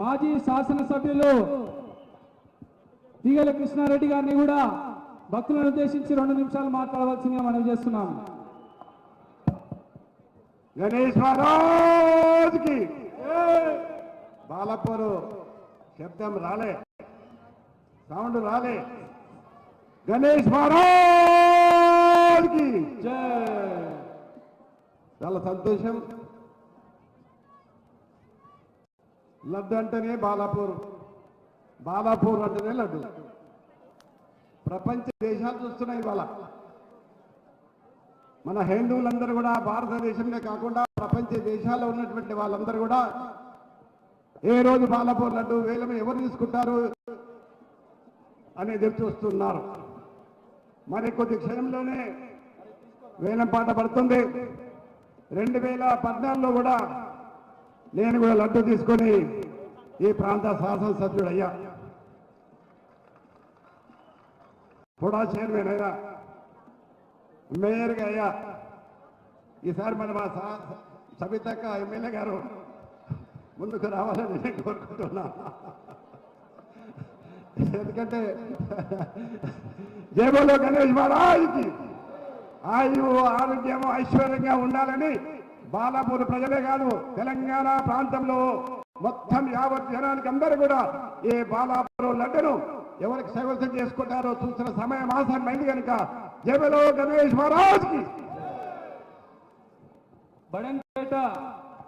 మాజీ శాసనసభ్యులు తీగల కృష్ణారెడ్డి గారిని కూడా భక్తులను ఉద్దేశించి రెండు నిమిషాలు మాట్లాడవలసిందిగా మనం చేస్తున్నాం గణేష్ మహారాజ్కి! బాలపూరు శబ్దం రాలే. సౌండ్ రాలే. గణేష్ మహారాజ్కి! చాలా సంతోషం. లడ్డు అంటేనే బాలాపూర్. బాలాపూర్ అంటేనే లడ్డు. ప్రపంచ దేశాలు చూస్తున్నాయి ఇవాళ మన హిందువులందరూ కూడా భారతదేశంలో కాకుండా ప్రపంచ దేశాల్లో ఉన్నటువంటి వాళ్ళందరూ కూడా ఏ రోజు బాలాపూర్ లడ్డు వేలమే ఎవరు తీసుకుంటారు అనేది చూస్తున్నారు. మరి కొద్ది క్షణంలోనే వేలం పాట పడుతుంది. రెండు వేల పద్నాలుగులో కూడా నేను కూడా లడ్డు తీసుకొని ఈ ప్రాంత శాసనసభ్యుడు అయ్యా కూడా చైర్మన్ అయ్యా. మేయర్గా అయ్యా. ఈసారి మన మా సబితక్క ఎమ్మెల్యే గారు ముందుకు రావాలని నేను కోరుకుంటున్నా. ఎందుకంటే జేబులో గణేష్ మహారాజ్కి ఆయువు ఆరోగ్యము ఐశ్వర్యంగా ఉండాలని బాలాపూర్ ప్రజలే కాదు తెలంగాణ ప్రాంతంలో మొత్తం యావత్ జనానికి అందరూ కూడా ఈ బాలాపూర్ లడ్డను ఎవరికి సైవసం చేసుకుంటారో చూసిన సమయం అయింది కనుక జయలో Ganesh Maharaj Badampet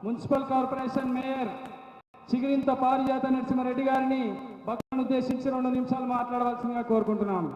municipal corporation mayor Chigirintha Parijatha Narasimha Reddy గారిని భక్తులను ఉద్దేశించి రెండు నిమిషాలు మాట్లాడవలసిందిగా కోరుకుంటున్నాను